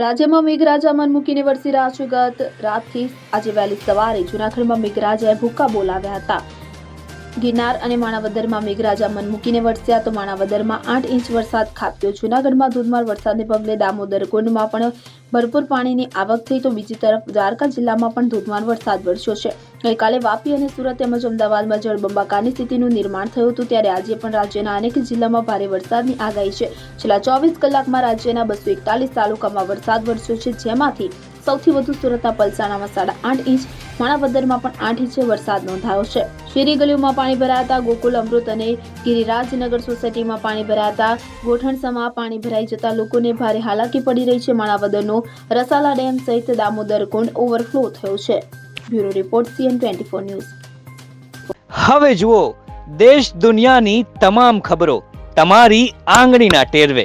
રાજ્યમાં મેઘરાજા મન મૂકીને વરસી રહ્યા છે ગત રાતથી. આજે વહેલી સવારે જૂનાગઢમાં મેઘરાજાએ ભૂક્કા બોલાવ્યા હતા. ગિરનાર અને માણાવદરમાં મેઘરાજા મન મૂકીને વરસ્યા તો માણાવદરમાં આઠ ઇંચ વરસાદ ખાબક્યો. જૂનાગઢમાં ધોધમાર વરસાદને પગલે દામોદર કુંડમાં પણ ભરપૂર પાણીની આવક થઈ તો બીજી તરફ દ્વારકા જિલ્લામાં પણ ધોધમાર વરસાદ વરસ્યો છે. ગઈકાલે વાપી અને સુરત તેમજ અમદાવાદમાં જળબંબાકારની સ્થિતિનું નિર્માણ થયું હતું, ત્યારે આજે પણ રાજ્યના અનેક જિલ્લામાં ભારે વરસાદની આગાહી છે. છેલ્લા ચોવીસ કલાકમાં રાજ્યના બસો એકતાલીસ તાલુકામાં વરસાદ વરસ્યો છે, જેમાંથી સૌથી વધુ સુરતના પલસાણામાં સાડા આઠ ઇંચ, માણાવદરમાં પણ આઠ ઇંચે વરસાદ નોંધાયો છે. શેરી ગલીઓમાં પાણી ભરાતા ગોકુલ અમૃત અને ગિરિરાજનગર સોસાયટીમાં પાણી ભરાતા ગોઠણસામાં પાણી ભરાઈ જતા લોકોને ભારે હાલાકી પડી રહી છે. માણાવદરનો રસાલા ડેમ સહિત દામોદર કુંડ ઓવરફ્લો થયો છે. Bureau report CN twenty four news. હવે જુઓ, દેશ દુનિયાની તમામ ખબરો, તમારી આંગળીના ટેરવે.